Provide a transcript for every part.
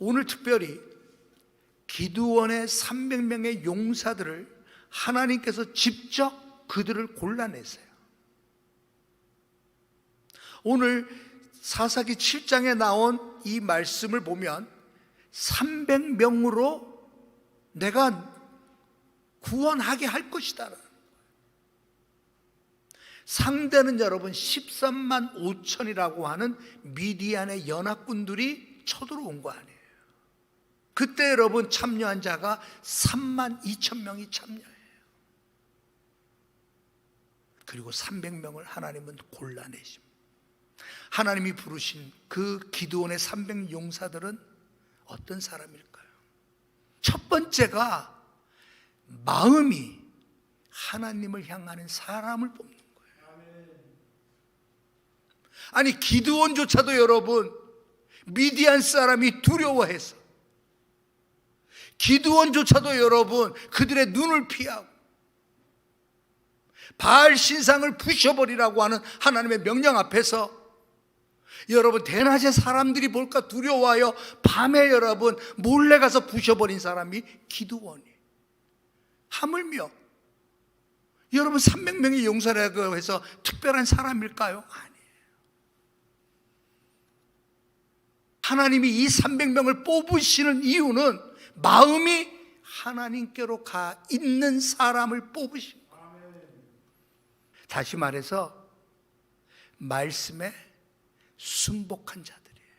오늘 특별히 기드원의 300명의 용사들을 하나님께서 직접 그들을 골라내세요. 오늘 사사기 7장에 나온 이 말씀을 보면 300명으로 내가 구원하게 할 것이다. 상대는 여러분 13만 5천이라고 하는 미디안의 연합군들이 쳐들어온 거 아니에요. 그때 여러분 참여한 자가 3만 2천 명이 참여해요. 그리고 300명을 하나님은 골라내십니다. 하나님이 부르신 그 기드온의 300 용사들은 어떤 사람일까요? 첫 번째가 마음이 하나님을 향하는 사람을 뽑는 거예요. 아니 기드온조차도 여러분 미디안 사람이 두려워해서 기드온조차도 여러분 그들의 눈을 피하고 바알 신상을 부셔버리라고 하는 하나님의 명령 앞에서 여러분 대낮에 사람들이 볼까 두려워하여 밤에 여러분 몰래 가서 부셔버린 사람이 기드원이 하물며 여러분 300명의 용사라고 해서 특별한 사람일까요? 아니에요. 하나님이 이 300명을 뽑으시는 이유는 마음이 하나님께로 가 있는 사람을 뽑으신 거예요. 다시 말해서 말씀에 순복한 자들이에요.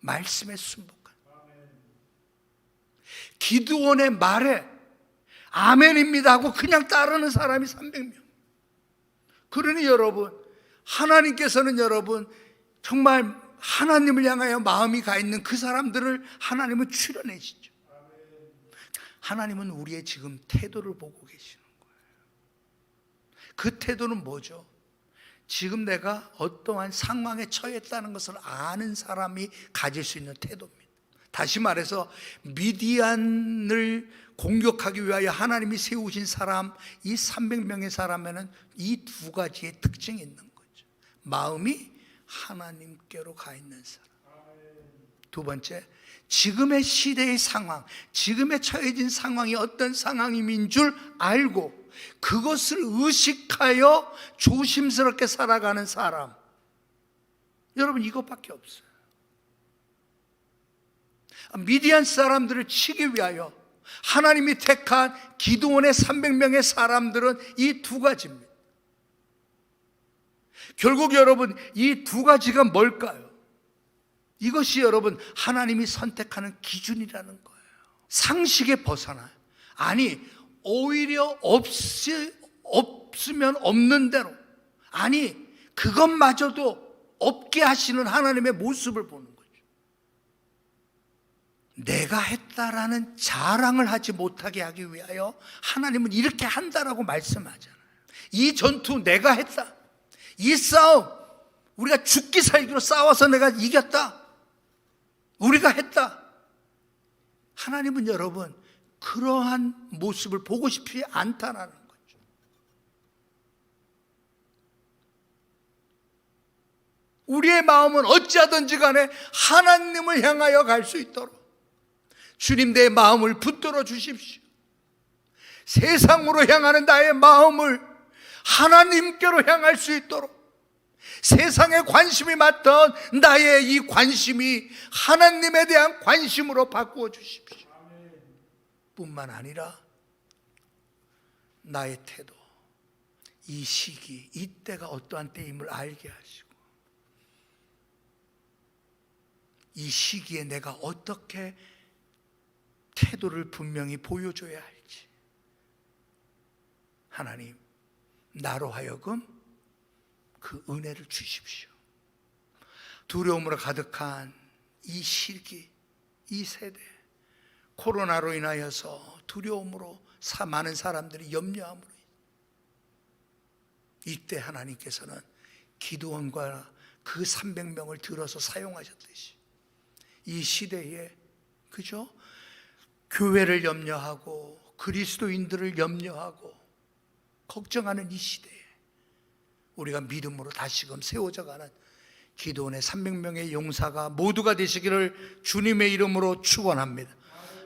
말씀에 순복한. 기드원의 말에 아멘입니다 하고 그냥 따르는 사람이 300명. 그러니 여러분, 하나님께서는 여러분 정말 하나님을 향하여 마음이 가 있는 그 사람들을 하나님은 출연해시죠. 하나님은 우리의 지금 태도를 보고 계시는 거예요. 그 태도는 뭐죠? 지금 내가 어떠한 상황에 처했다는 것을 아는 사람이 가질 수 있는 태도입니다. 다시 말해서 미디안을 공격하기 위하여 하나님이 세우신 사람, 이 300명의 사람에는 이 두 가지의 특징이 있는 거죠. 마음이 하나님께로 가 있는 사람. 두 번째, 지금의 시대의 상황, 지금의 처해진 상황이 어떤 상황임인 줄 알고 그것을 의식하여 조심스럽게 살아가는 사람. 여러분, 이것밖에 없어요. 미디안 사람들을 치기 위하여 하나님이 택한 기도원의 300명의 사람들은 이 두 가지입니다. 결국 여러분, 이 두 가지가 뭘까요? 이것이 여러분, 하나님이 선택하는 기준이라는 거예요. 상식에 벗어나요. 아니, 오히려 없이, 없으면 없는 대로. 아니, 그것마저도 없게 하시는 하나님의 모습을 보는 거죠. 내가 했다라는 자랑을 하지 못하게 하기 위하여 하나님은 이렇게 한다라고 말씀하잖아요. 이 전투 내가 했다. 이 싸움 우리가 죽기 살기로 싸워서 내가 이겼다. 우리가 했다. 하나님은 여러분 그러한 모습을 보고 싶지 않다라는 거죠. 우리의 마음은 어찌하든지 간에 하나님을 향하여 갈 수 있도록 주님 내 마음을 붙들어 주십시오. 세상으로 향하는 나의 마음을 하나님께로 향할 수 있도록 세상에 관심이 많던 나의 이 관심이 하나님에 대한 관심으로 바꾸어 주십시오. 뿐만 아니라 나의 태도, 이 시기, 이 때가 어떠한 때임을 알게 하시고 이 시기에 내가 어떻게 태도를 분명히 보여줘야 할지 하나님 나로 하여금 그 은혜를 주십시오. 두려움으로 가득한 이 시기, 이 세대, 코로나로 인하여서 두려움으로 사 많은 사람들이 염려함으로 이때 하나님께서는 기도원과 그 300명을 들어서 사용하셨듯이 이 시대에 그죠? 교회를 염려하고 그리스도인들을 염려하고 걱정하는 이 시대에 우리가 믿음으로 다시금 세워져 가는 기도원의 300명의 용사가 모두가 되시기를 주님의 이름으로 축원합니다.